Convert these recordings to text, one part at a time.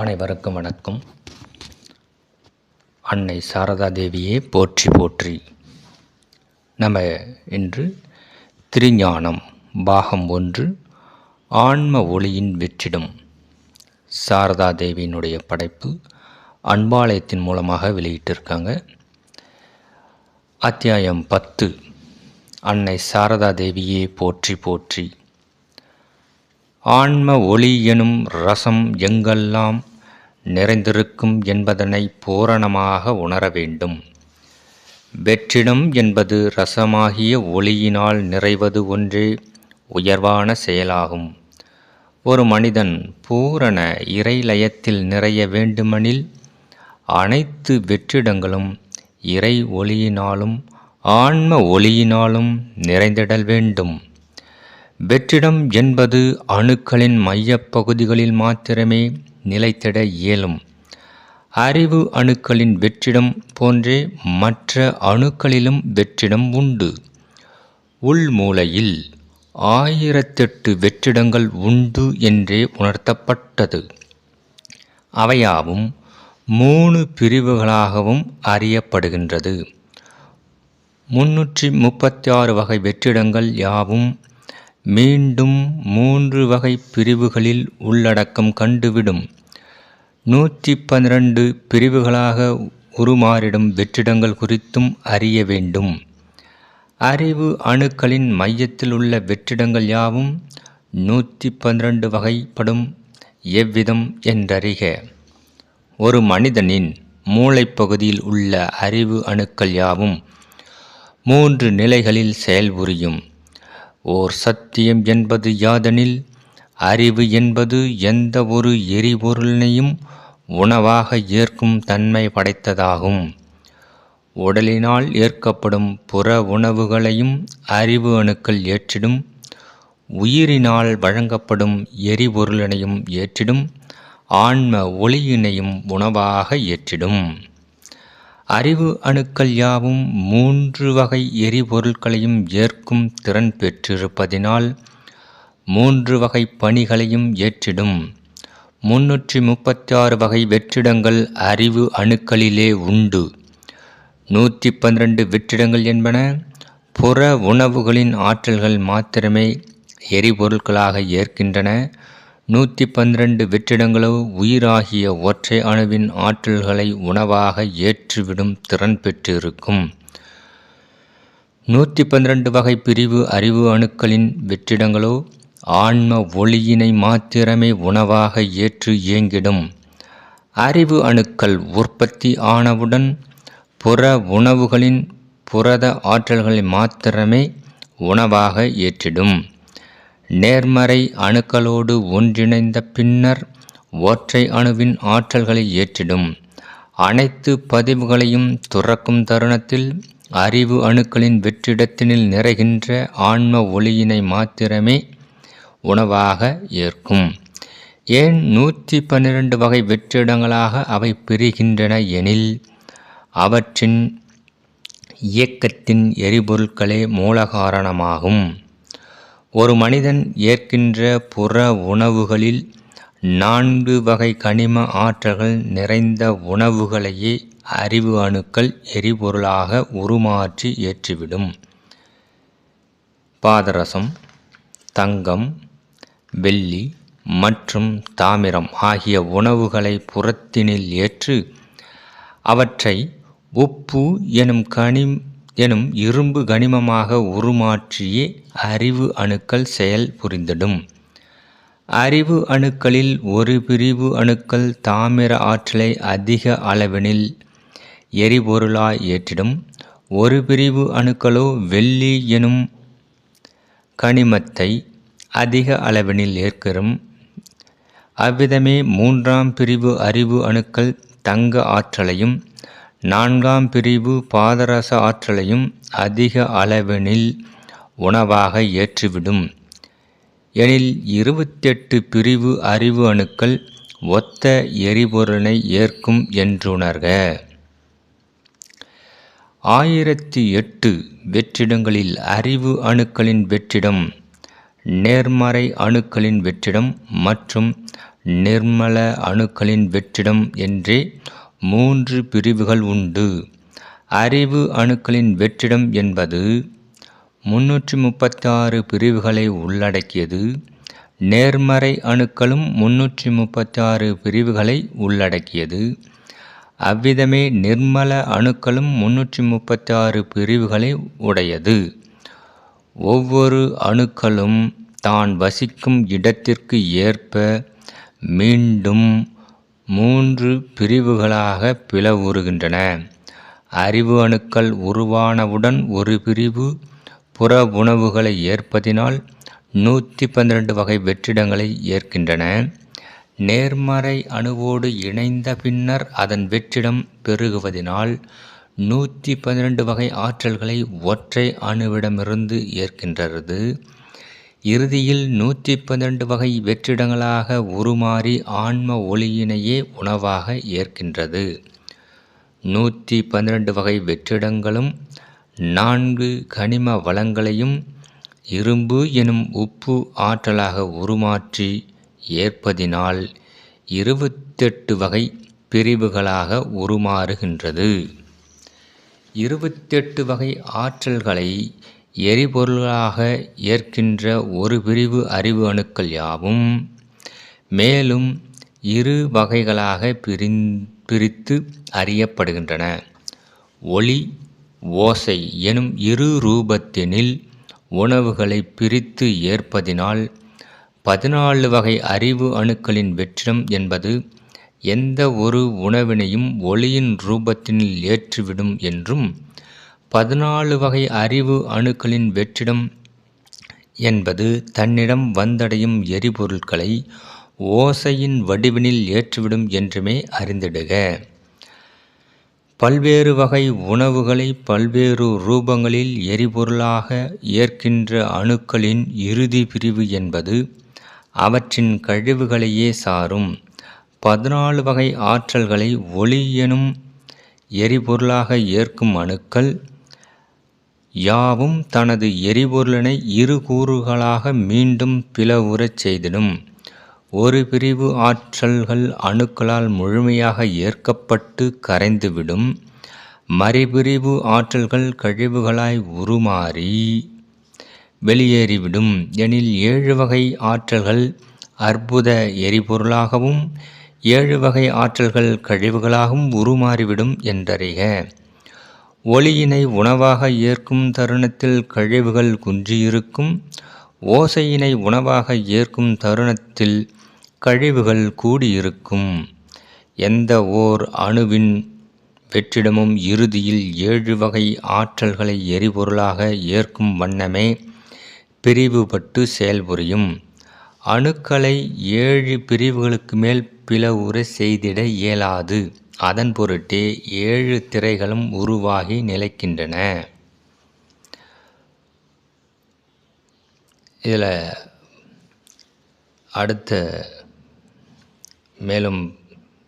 அனைவருக்கும் வணக்கம். அன்னை சாரதா தேவியே போற்றி போற்றி. நம்ம இன்று திருஞானம் பாகம் ஒன்று ஆன்ம ஒளியின் வெற்றிடம். சாரதா தேவியினுடைய படைப்பு அன்பாலயத்தின் மூலமாக வெளியிட்டிருக்காங்க. அத்தியாயம் பத்து அன்னை சாரதா தேவியே போற்றி போற்றி. ஆன்ம ஒளி எனும் ரசம் எங்கெல்லாம் நிறைந்திருக்கும் என்பதனை பூரணமாக உணர வேண்டும். வெற்றிடம் என்பது ரசமாகிய ஒளியினால் நிறைவது ஒன்றே உயர்வான செயலாகும். ஒரு மனிதன் பூரண இறைலயத்தில் நிறைய வேண்டுமெனில் அனைத்து வெற்றிடங்களும் இறை ஒளியினாலும் ஆன்ம ஒளியினாலும் நிறைந்திடல் வேண்டும். வெற்றிடம் என்பது அணுக்களின் மையப் பகுதிகளில் மாத்திரமே நிலைத்திட இயலும். அறிவு அணுக்களின் வெற்றிடம் போன்றே மற்ற அணுக்களிலும் வெற்றிடம் உண்டு. உள்மூலையில் ஆயிரத்தெட்டு வெற்றிடங்கள் உண்டு என்றே உணர்த்தப்பட்டது. அவையாவும் மூணு பிரிவுகளாகவும் அறியப்படுகின்றது. முன்னூற்றி முப்பத்தி ஆறு வகை வெற்றிடங்கள் யாவும் மீண்டும் மூன்று வகை பிரிவுகளில் உள்ளடக்கம் கண்டுவிடும். நூற்றி பன்னிரண்டு பிரிவுகளாக உருமாறிடும் வெற்றிடங்கள் குறித்தும் அறிய வேண்டும். அறிவு அணுக்களின் மையத்தில் உள்ள வெற்றிடங்கள் யாவும் நூற்றி பன்னிரண்டு வகைப்படும் எவ்விதம் என்றறிக. ஒரு மனிதனின் மூளைப்பகுதியில் உள்ள அறிவு அணுக்கள் யாவும் மூன்று நிலைகளில் செயல்புரியும். ஓர் சத்தியம் என்பது யாதெனில் அறிவு என்பது எந்த ஒரு எரிபொருளினையும் உணவாக ஏற்கும் தன்மை படைத்ததாகும். உடலினால் ஏற்கப்படும் புற உணவுகளையும் அறிவு அணுக்கள் ஏற்றிடும். உயிரினால் வழங்கப்படும் எரிபொருளினையும் ஏற்றிடும். ஆன்ம ஒளியினையும் உணவாக ஏற்றிடும். அறிவு அணுக்கள் யாவும் மூன்று வகை எரிபொருட்களையும் ஏற்கும் திறன் பெற்றிருப்பதினால் மூன்று வகை பணிகளையும் ஏற்றிடும். முன்னூற்றி முப்பத்தி ஆறு வகை வெற்றிடங்கள் அறிவு அணுக்களிலே உண்டு. நூற்றி பன்னிரண்டு வெற்றிடங்கள் என்பன புற உணவுகளின் ஆற்றல்கள் மாத்திரமே எரிபொருட்களாக ஏற்கின்றன. நூற்றி பன்னிரண்டு வெற்றிடங்களோ உயிராகிய ஒற்றை அணுவின் ஆற்றல்களை உணவாக ஏற்றுவிடும் திறன் பெற்றிருக்கும். நூற்றி பன்னிரண்டு வகை பிரிவு அறிவு அணுக்களின் வெற்றிடங்களோ ஆன்ம ஒளியினை மாத்திரமே உணவாக ஏற்று இயங்கிடும். அறிவு அணுக்கள் உற்பத்தி ஆனவுடன் புற உணவுகளின் புரத ஆற்றல்களை மாத்திரமே உணவாக ஏற்றிடும். நேர்மறை அணுக்களோடு ஒன்றிணைந்த பின்னர் ஒற்றை அணுவின் ஆற்றல்களை ஏற்றிடும். அனைத்து பதிவுகளையும் துறக்கும் தருணத்தில் அறிவு அணுக்களின் வெற்றிடத்தினில் நிறைகின்ற ஆன்ம ஒளியினை மாத்திரமே உணவாக ஏற்கும். ஏன் நூற்றி பன்னிரண்டு வகை வெற்றிடங்களாக அவை பிரிகின்றன எனில் அவற்றின் இயக்கத்தின் எரிபொருட்களே மூல காரணமாகும் ஒரு மனிதன் ஏற்கின்ற புற உணவுகளில் நான்கு வகை கனிம ஆற்றல்கள் நிறைந்த உணவுகளையே அறிவு அணுக்கள் எரிபொருளாக உருமாற்றி ஏற்றிவிடும். பாதரசம் தங்கம் வெள்ளி மற்றும் தாமிரம் ஆகிய உணவுகளை புறத்தினில் ஏற்று அவற்றை உப்பு எனும் கனி எனும் இரும்பு கனிமமாக உருமாற்றியே அறிவு அணுக்கள் செயல் புரிந்திடும். அறிவு அணுக்களில் ஒரு பிரிவு அணுக்கள் தாமிர ஆற்றலை அதிக அளவினில் எரிபொருளாய் ஏற்றிடும். ஒரு பிரிவு அணுக்களோ வெள்ளி எனும் கனிமத்தை அதிக அளவினில் ஏற்கிறோம் அவ்விதமே மூன்றாம் பிரிவு அறிவு அணுக்கள் தங்க ஆற்றலையும் நான்காம் பிரிவு பாதரச ஆற்றலையும் அதிக அளவினில் உணவாக ஏற்றிவிடும். எனில் இருபத்தெட்டு பிரிவு அறிவு அணுக்கள் ஒத்த எரிபொருளை ஏற்கும் என்றுணர்க. ஆயிரத்தி எட்டு வெற்றிடங்களில் அறிவு அணுக்களின் வெற்றிடம் நேர்மறை அணுக்களின் வெற்றிடம் மற்றும் நிர்மல அணுக்களின் வெற்றிடம் என்றே மூன்று பிரிவுகள் உண்டு. அறிவு அணுக்களின் வெற்றிடம் என்பது முன்னூற்றி முப்பத்தாறு பிரிவுகளை உள்ளடக்கியது. நேர்மறை அணுக்களும் முன்னூற்றி முப்பத்தாறு பிரிவுகளை உள்ளடக்கியது. அவ்விதமே நிர்மல அணுக்களும் முன்னூற்றி முப்பத்தாறு பிரிவுகளை உடையது. ஒவ்வொரு அணுக்களும் தான் வசிக்கும் இடத்திற்கு ஏற்ப மீண்டும் மூன்று பிரிவுகளாக பிளவுறுகின்றன. அறிவு அணுக்கள் உருவானவுடன் ஒரு பிரிவு புற உணவுகளை ஏற்பதினால் நூற்றி பன்னிரண்டு வகை வெற்றிடங்களை ஏற்கின்றன. நேர்மறை அணுவோடு இணைந்த பின்னர் அதன் வெற்றிடம் பெருகுவதினால் நூற்றி பன்னிரண்டு வகை ஆற்றல்களை ஒற்றை அணுவிடமிருந்து ஏற்கின்றது. இறுதியில் நூற்றி பன்னிரண்டு வகை வெற்றிடங்களாக உருமாறி ஆன்ம ஒளியினையே உணவாக ஏற்கின்றது. நூற்றி பன்னிரண்டு வகை வெற்றிடங்களும் நான்கு கனிம வளங்களையும் இரும்பு எனும் உப்பு ஆற்றலாக உருமாற்றி ஏற்பதினால் இருபத்தெட்டு வகை பிரிவுகளாக உருமாறுகின்றது. இருபத்தெட்டு வகை ஆற்றல்களை எரிபொருளாக ஏற்கின்ற ஒரு பிரிவு அறிவு அணுக்கள் யாவும் மேலும் இரு வகைகளாக பிரிந் பிரித்து அறியப்படுகின்றன. ஒளி ஓசை எனும் இரு ரூபத்தினில் உணவுகளை பிரித்து ஏற்பதினால் பதினாலு வகை அறிவு அணுக்களின் வெற்றிடம் என்பது எந்த ஒரு உணவினையும் ஒளியின் ரூபத்தினில் ஏற்றிவிடும் என்றும் பதினாலு வகை அறிவு அணுக்களின் வெற்றிடம் என்பது தன்னிடம் வந்தடையும் எரிபொருட்களை ஓசையின் வடிவினில் ஏற்றுவிடும் என்றுமே அறிந்திடுக. பல்வேறு வகை உணவுகளை பல்வேறு ரூபங்களில் எரிபொருளாக ஏற்கின்ற அணுக்களின் இறுதி பிரிவு என்பது அவற்றின் கழிவுகளையே சாரும். பதினாலு வகை ஆற்றல்களை ஒளி எனும் எரிபொருளாக ஏற்கும் அணுக்கள் யாவும் தனது எரிபொருளினை இரு கூறுகளாக மீண்டும் பிளவுறச் செய்திடும். ஒரு பிரிவு ஆற்றல்கள் அணுக்களால் முழுமையாக ஏற்கப்பட்டு கரைந்துவிடும். மறுபிரிவு ஆற்றல்கள் கழிவுகளாய் உருமாறி வெளியேறிவிடும். எனில் ஏழு வகை ஆற்றல்கள் அற்புத எரிபொருளாகவும் ஏழு வகை ஆற்றல்கள் கழிவுகளாகவும் உருமாறிவிடும் என்றறிக. ஒளியினை உணவாக ஏற்கும் தருணத்தில் கழிவுகள் குன்றியிருக்கும் ஓசையினை உணவாக ஏற்கும் தருணத்தில் கழிவுகள் கூடியிருக்கும். எந்த ஓர் அணுவின் வெற்றிடமும் இறுதியில் ஏழு வகை ஆற்றல்களை எரிபொருளாக ஏற்கும் வண்ணமே பிரிவுபட்டு செயல்புரியும். அணுக்களை ஏழு பிரிவுகளுக்கு மேல் பிளவுற செய்திட இயலாது. அதன் பொருட்டே ஏழு திரைகளும் உருவாகி நிலைக்கின்றன. இதில் அடுத்த மேலும்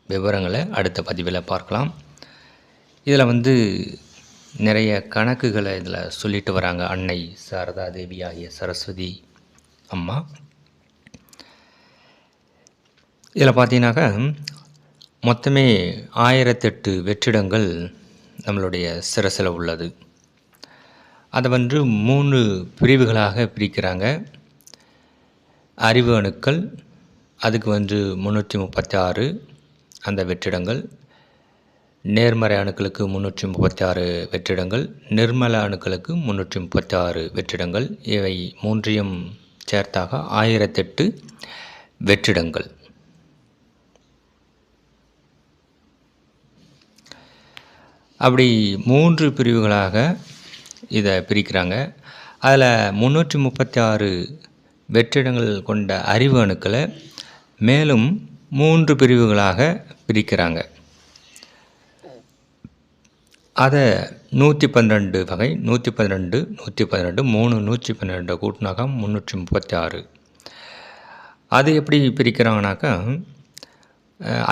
விவரங்களை அடுத்த பதிவில் பார்க்கலாம். இதில் வந்து நிறைய கணக்குகளை இதில் சொல்லிட்டு வராங்க. அன்னை சாரதா தேவி ஆகிய சரஸ்வதி அம்மா. இதில் பார்த்தீங்கன்னாக்கா மொத்தமே ஆயிரத்தெட்டு வெற்றிடங்கள் நம்மளுடைய சிரசில் உள்ளது. அதை வந்து மூணு பிரிவுகளாக பிரிக்கிறாங்க. அறிவு அணுக்கள் அதுக்கு வந்து முந்நூற்றி முப்பத்தி ஆறு அந்த வெற்றிடங்கள். நேர்மறை அணுக்களுக்கு முந்நூற்றி முப்பத்தி ஆறு வெற்றிடங்கள். நிர்மல அணுக்களுக்கு முந்நூற்றி முப்பத்தி ஆறு வெற்றிடங்கள். இவை மூன்றையும் சேர்த்தாக ஆயிரத்தெட்டு வெற்றிடங்கள். அப்படி மூன்று பிரிவுகளாக இதை பிரிக்கிறாங்க. அதில் முந்நூற்றி முப்பத்தி ஆறு வெற்றிடங்கள் கொண்ட அறிவு அணுக்களை மேலும் மூன்று பிரிவுகளாக பிரிக்கிறாங்க. அதை நூற்றி பன்னிரெண்டு வகை நூற்றி பன்னிரெண்டு நூற்றி பன்னிரெண்டு மூணு நூற்றி பன்னிரெண்டு கூட்டினாக்கா முந்நூற்றி முப்பத்தி ஆறு அது எப்படி பிரிக்கிறாங்கனாக்கா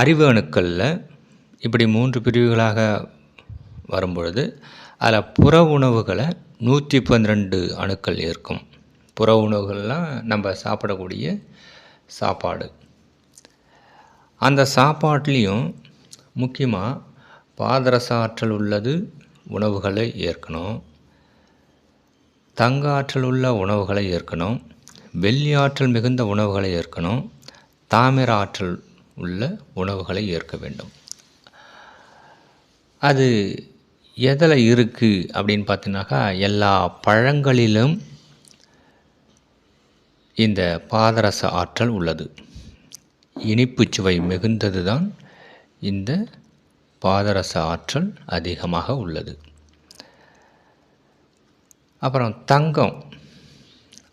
அறிவு அணுக்களில் இப்படி மூன்று பிரிவுகளாக வரும்பொழுது அதில் புற உணவுகளை நூற்றி பன்னிரெண்டு அணுக்கள் இருக்கும் புற உணவுகள்லாம் நம்ம சாப்பிடக்கூடிய சாப்பாடு. அந்த சாப்பாட்லேயும் முக்கியமாக பாதரச ஆற்றல் உள்ளது உணவுகளை ஏற்கணும். தங்க ஆற்றல் உள்ள உணவுகளை ஏற்கணும். வெள்ளி ஆற்றல் மிகுந்த உணவுகளை ஏற்கணும். தாமிர ஆற்றல் உள்ள உணவுகளை ஏற்க வேண்டும். அது எதில் இருக்குது அப்படின்னு பார்த்தீங்கன்னாக்கா எல்லா பழங்களிலும் இந்த பாதரச ஆற்றல் உள்ளது. இனிப்பு சுவை மிகுந்தது தான் இந்த பாதரச ஆற்றல் அதிகமாக உள்ளது. அப்புறம் தங்கம்.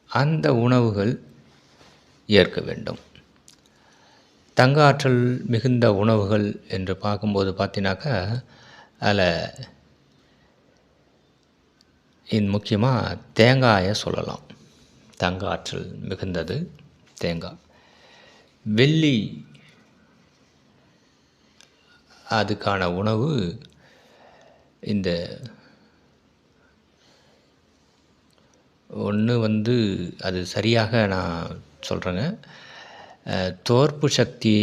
அந்த உணவுகள் ஏற்க வேண்டும். தங்க ஆற்றல் மிகுந்த உணவுகள் என்று பார்க்கும்போது பார்த்தீங்கன்னாக்கா அதில் இது முக்கியமாக தேங்காயை சொல்லலாம். தங்க ஆற்றல் மிகுந்தது தேங்காய். வெள்ளி அதுக்கான உணவு இந்த ஒன்று வந்து அது சரியாக நான் சொல்கிறேங்க தோற்பு சக்தி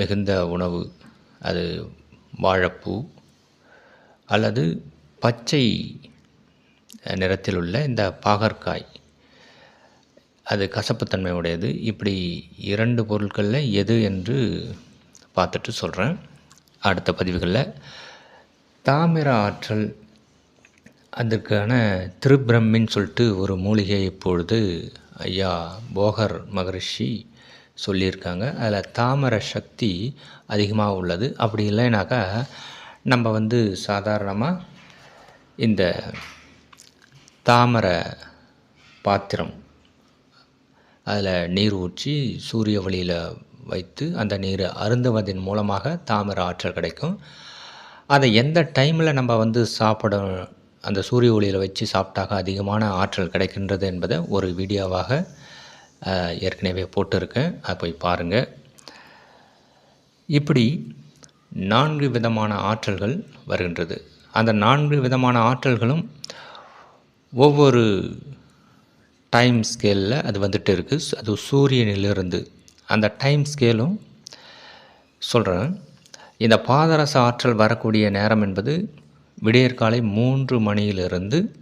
மிகுந்த உணவு. அது வாழைப்பூ அல்லது பச்சை நிறத்தில் உள்ள இந்த பாகற்காய் அது கசப்புத்தன்மை உடையது இப்படி இரண்டு பொருட்களில் எது என்று பார்த்துட்டு சொல்கிறேன் அடுத்த பதிவுகளில். தாமிர ஆற்றல் அதற்கான திருப்பிரம்மின்னு சொல்லிட்டு ஒரு மூலிகை இப்பொழுது ஐயா போகர் மகரிஷி சொல்லியிருக்காங்க. அதில் தாமர சக்தி அதிகமாக உள்ளது. அப்படி இல்லைனாக்கா நம்ம வந்து சாதாரணமாக இந்த தாமரை பாத்திரம். அதில் நீர் ஊற்றி சூரிய ஒளியில் வைத்து அந்த நீரை அருந்துவதன் மூலமாக தாமிர ஆற்றல் கிடைக்கும். அதை எந்த டைமில் நம்ம வந்து சாப்பிட அந்த சூரிய ஒளியில் வச்சு சாப்பிட்டாக்க அதிகமான ஆற்றல் கிடைக்கின்றது என்பதை ஒரு வீடியோவாக ஏற்கனவே போட்டிருக்கேன். அதை போய் பாருங்கள் இப்படி நான்கு விதமான ஆற்றல்கள் வருகின்றது. அந்த நான்கு விதமான ஆற்றல்களும் ஒவ்வொரு டைம் ஸ்கேலில் அது வந்துட்டு இருக்குது அது சூரியனிலிருந்து. அந்த டைம் ஸ்கேலும் சொல்கிறேன் இந்த பாதரச ஆற்றல் வரக்கூடிய நேரம் என்பது விடியற்காலை மூன்று மணியிலிருந்து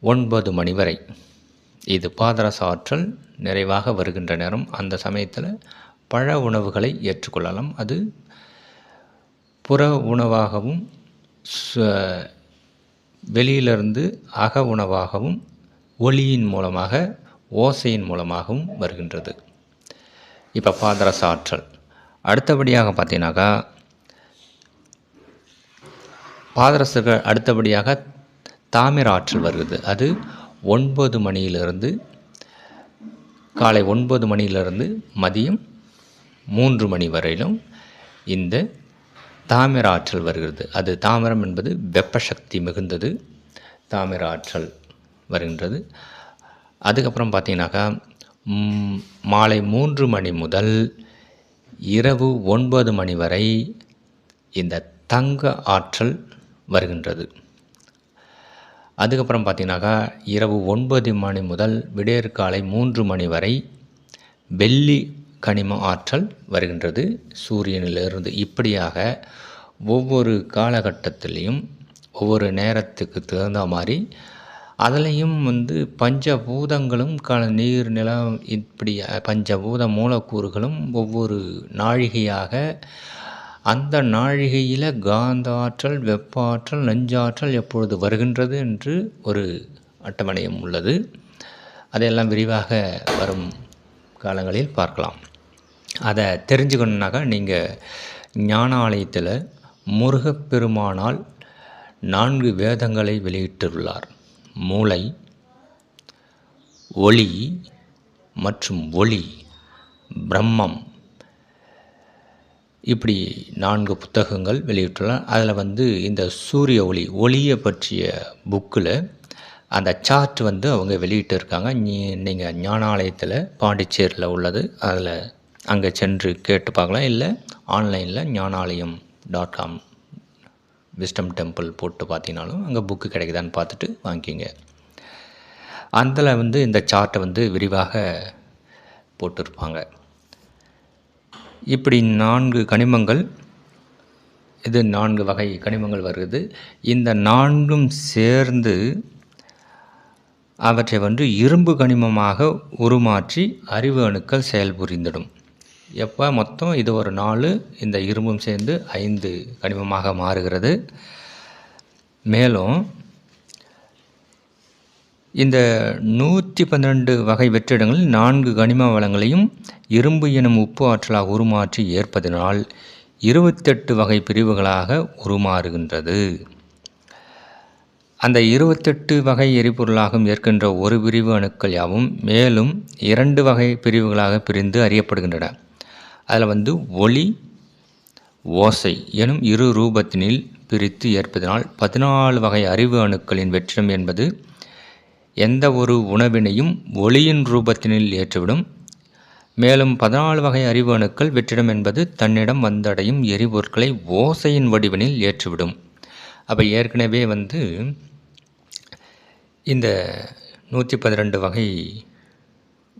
ஒன்பது மணி வரை. இது பாதரச ஆற்றல் நிறைவாக வருகின்ற நேரம். அந்த சமயத்தில் பழ உணவுகளை ஏற்றுக்கொள்ளலாம். அது புற உணவாகவும் வெளியிலிருந்து அக உணவாகவும் ஒளியின் மூலமாக ஓசையின் மூலமாகவும் வருகின்றது. இப்போ பாதரச ஆற்றல். அடுத்தபடியாக பார்த்தீங்கன்னாக்கா பாதரசர்கள் அடுத்தபடியாக தாமிர ஆற்றல் வருகிறது. அது ஒன்பது மணியிலிருந்து காலை ஒன்பது மணியிலிருந்து மதியம் மூன்று மணி வரையிலும் இந்த தாமிர ஆற்றல் வருகிறது. அது தாமிரம் என்பது வெப்பசக்தி மிகுந்தது. தாமிர ஆற்றல் வருகின்றது. அதுக்கப்புறம் பார்த்தீங்கன்னாக்கா மாலை மூன்று மணி முதல் இரவு ஒன்பது மணி வரை இந்த தங்க ஆற்றல் வருகின்றது. அதுக்கப்புறம் பார்த்தீங்கன்னாக்கா இரவு ஒன்பது மணி முதல் விடேற்காலை மூன்று மணி வரை வெள்ளி கனிம ஆற்றல் வருகின்றது. சூரியனிலிருந்து இப்படியாக ஒவ்வொரு காலகட்டத்திலையும் ஒவ்வொரு நேரத்துக்கு தகுந்த மாதிரி அதுலேயும் வந்து பஞ்சபூதங்களும் க நீர் நிலம் இப்படி பஞ்சபூத மூலக்கூறுகளும் ஒவ்வொரு நாழிகையாக அந்த நாழிகையில் காந்த ஆற்றல் வெப்ப ஆற்றல் நஞ்சாற்றல் எப்பொழுது வருகின்றது என்று ஒரு அட்டவணையும் உள்ளது. அதையெல்லாம் விரிவாக வரும் காலங்களில் பார்க்கலாம். அதை தெரிஞ்சுக்கணுன்னாக்கா நீங்கள் ஞானாலயத்தில் முருகப்பெருமானால் நான்கு வேதங்களை வெளியிட்டுள்ளார். மூளை ஒளி மற்றும் ஒளி பிரம்மம். இப்படி நான்கு புத்தகங்கள் வெளியிட்டுள்ளார். அதில் வந்து இந்த சூரிய ஒளி ஒளியை பற்றிய புக்கில் அந்த சார்ட் வந்து அவங்க வெளியிட்டு இருக்காங்க நீ நீங்கள் ஞானாலயத்தில் பாண்டிச்சேரியில் உள்ளது. அதில் அங்கே சென்று கேட்டு பார்க்கலாம். இல்லை ஆன்லைனில் Gnanalayam dot com wisdom temple போட்டு பார்த்தீங்கனாலும் அங்கே புக்கு கிடைக்குதான்னு பார்த்துட்டு வாங்கிக்கிங்க. அதில் வந்து இந்த சார்ட்டை வந்து விரிவாக போட்டிருப்பாங்க. இப்படி நான்கு கனிமங்கள் இது நான்கு வகை கனிமங்கள் வருது இந்த நான்கும் சேர்ந்து அவற்றை வந்து இரும்பு கனிமமாக உருமாற்றி அறிவு அணுக்கள் செயல்புரிந்திடும். எப்போ? மொத்தம் இது ஒரு நாலு இந்த இரும்பும் சேர்ந்து ஐந்து கனிமமாக மாறுகிறது. மேலும் இந்த நூற்றி பன்னிரெண்டு வகை வெற்றிடங்களில் நான்கு கனிம வளங்களையும் இரும்பு எனும் உப்பு ஆற்றலாக உருமாற்றி ஏற்பதனால் இருபத்தெட்டு வகை பிரிவுகளாக உருமாறுகின்றது. அந்த இருபத்தெட்டு வகை எரிபொருளாகவும் ஏற்கின்ற ஒரு பிரிவு அணுக்கள் யாவும் மேலும் இரண்டு வகை பிரிவுகளாக பிரிந்து அறியப்படுகின்றன. அதில் வந்து ஒளி ஓசை எனும் இரு ரூபத்தினில் பிரித்து ஏற்பதனால் பதினாலு வகை அறிவு அணுக்களின் வெற்றிடம் என்பது எந்த ஒரு உணவினையும் ஒளியின் ரூபத்தினில் ஏற்றுவிடும். மேலும் பதினாலு வகை அறிவு அணுக்கள் வெற்றிடம் என்பது தன்னிடம் வந்தடையும் எரிபொருட்களை ஓசையின் வடிவனில் ஏற்றுவிடும். அப்போ ஏற்கனவே வந்து இந்த நூற்றி பதிரெண்டு வகை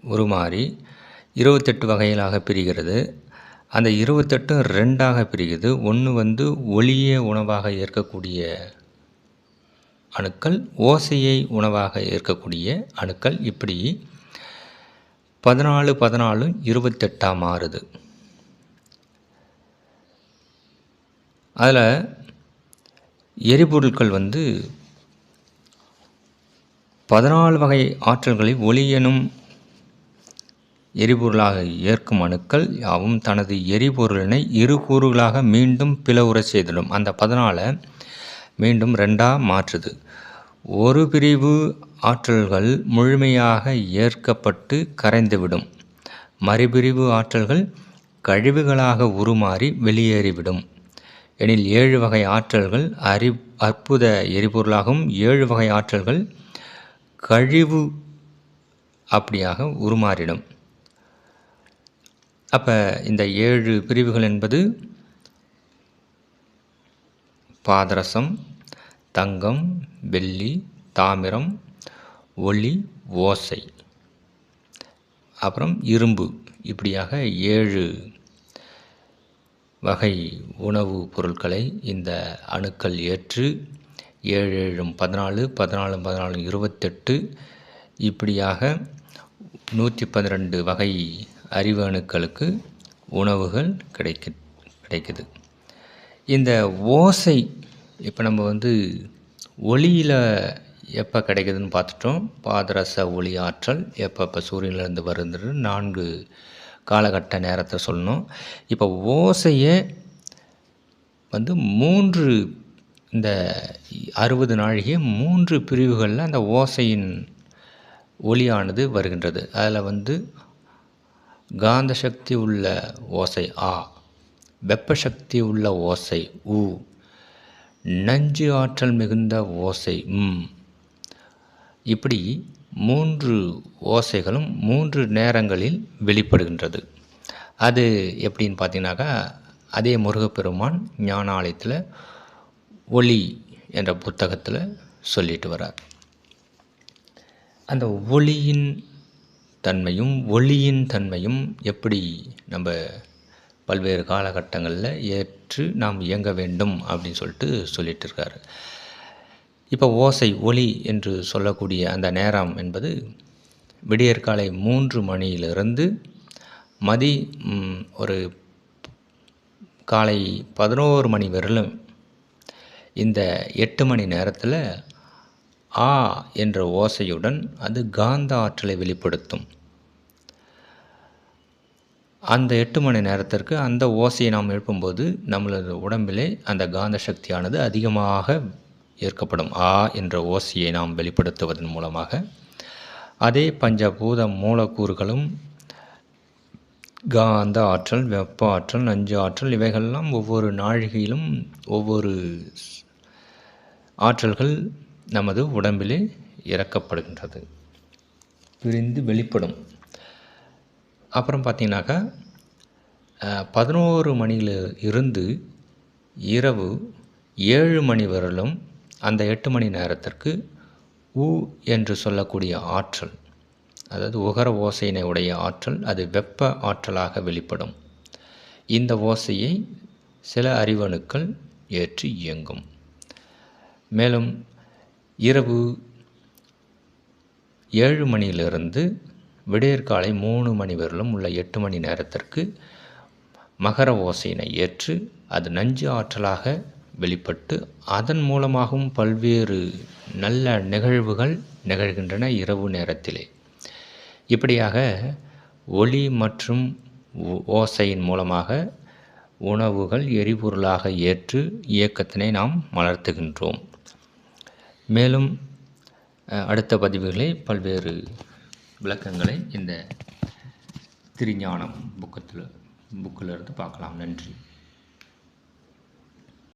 உருமாறி இருபத்தெட்டு வகைகளாக பிரிகிறது. அந்த இருபத்தெட்டும் ரெண்டாக பிரிகிறது. ஒன்று வந்து ஒளிய உணவாக ஏற்கக்கூடிய அணுக்கள் ஓசையை உணவாக ஏற்கக்கூடிய அணுக்கள். இப்படி பதினாலு பதினாலும் இருபத்தெட்டாக மாறுது. அதில் எரிபொருட்கள் வந்து பதினாலு வகை ஆற்றல்களை ஒளி எனும் எரிபொருளாக ஏற்கும் அணுக்கள் யாவும் தனது எரிபொருளினை இரு கூறுகளாக மீண்டும் பிளவுறச் செய்திடும் அந்த பதினால மீண்டும் ரெண்டாக மாற்றுது. ஒரு பிரிவு ஆற்றல்கள் முழுமையாக ஏற்கப்பட்டு கரைந்துவிடும். மறுபிரிவு ஆற்றல்கள் கழிவுகளாக உருமாறி வெளியேறிவிடும். எனில் ஏழு வகை ஆற்றல்கள் அறி அற்புத எரிபொருளாகவும் ஏழு வகை ஆற்றல்கள் கழிவு அப்படியாக உருமாறிடும். அப்போ இந்த ஏழு பிரிவுகள் என்பது பாதரசம் தங்கம் வெள்ளி தாமிரம் ஒளி ஓசை. அப்புறம் இரும்பு. இப்படியாக ஏழு வகை உணவுப் பொருட்களை இந்த அணுக்கள் ஏற்று ஏழு ஏழும் பதினாலு பதினாலு பதினாலு இருபத்தெட்டு இப்படியாக நூற்றி பன்னிரெண்டு வகை அறிவு அணுக்களுக்கு உணவுகள் கிடைக்கு கிடைக்குது. இந்த ஓசை இப்போ நம்ம வந்து ஒளியில் எப்போ கிடைக்குதுன்னு பார்த்துட்டோம். பாதரச ஒளி ஆற்றல் எப்போ இப்போ சூரியன்லேருந்து வருதுன்னு நான்கு காலகட்ட நேரத்தை சொல்லணும். இப்போ ஓசையை வந்து மூன்று இந்த அறுபது நாழிகை மூன்று பிரிவுகளில் அந்த ஓசையின் ஒளியானது வருகின்றது. அதில் வந்து காந்த சக்தி உள்ள ஓசை ஆ வெப்ப சக்தி உள்ள ஓசை உ நஞ்சு ஆற்றல் மிகுந்த ஓசை ம். இப்படி மூன்று ஓசைகளும் மூன்று நேரங்களில் வெளிப்படுகின்றது. அது எப்படின்னு பார்த்தீங்கன்னாக்கா அதே முருகப்பெருமான் ஞானாலயத்தில் ஒளி என்ற புத்தகத்தில் சொல்லிட்டு வரார் அந்த ஒளியின் தன்மையும் ஒளியின் தன்மையும் எப்படி நம்ம பல்வேறு காலகட்டங்களில் ஏற்று நாம் இயங்க வேண்டும் அப்படின்னு சொல்லிட்டு சொல்லிட்டு இருக்காரு இப்போ ஓசை ஒளி என்று சொல்லக்கூடிய அந்த நேரம் என்பது விடியற்காலை மூன்று மணியிலிருந்து மதி ஒரு காலை பதினோரு மணி வரையிலும் இந்த எட்டு மணி நேரத்தில் ஆ என்ற ஓசையுடன் அது காந்த ஆற்றலை வெளிப்படுத்தும். அந்த எட்டு மணி நேரத்திற்கு அந்த ஓசையை நாம் எழுப்பும்போது நம்மளது உடம்பிலே அந்த காந்த சக்தியானது அதிகமாக ஏற்கப்படும். ஆ என்ற ஓசையை நாம் வெளிப்படுத்துவதன் மூலமாக அதே பஞ்சபூத மூலக்கூறுகளும் காந்த ஆற்றல் வெப்ப ஆற்றல் நஞ்சு ஆற்றல் இவைகள்லாம் ஒவ்வொரு நாழிகையிலும் ஒவ்வொரு ஆற்றல்கள் நமது உடம்பிலே இறக்கப்படுகின்றது. பிரிந்து வெளிப்படும். அப்புறம் பார்த்தீங்கன்னாக்கா பதினோரு மணியில் இருந்து இரவு ஏழு மணி வரலும் அந்த எட்டு மணி நேரத்திற்கு ஊ என்று சொல்லக்கூடிய ஆற்றல் அதாவது உகர ஓசையினை உடைய ஆற்றல் அது வெப்ப ஆற்றலாக வெளிப்படும். இந்த ஓசையை சில அறிவணுக்கள் ஏற்று இயங்கும். மேலும் இரவு ஏழு மணியிலிருந்து விடியற்காலை மூணு மணி வரலும் உள்ள எட்டு மணி நேரத்திற்கு மகர ஓசையினை ஏற்று அது நஞ்சு ஆற்றலாக வெளிப்பட்டு அதன் மூலமாகவும் பல்வேறு நல்ல நிகழ்வுகள் நிகழ்கின்றன இரவு நேரத்திலே. இப்படியாக ஒளி மற்றும் ஓசையின் மூலமாக உணவுகள் எரிபொருளாக ஏற்று இயக்கத்தினை நாம் வளர்த்துகின்றோம் மேலும் அடுத்த பதிவுகளை பல்வேறு விளக்கங்களை இந்த திருஞானம் புக்கத்தில் புக்கில் இருந்து பார்க்கலாம். நன்றி.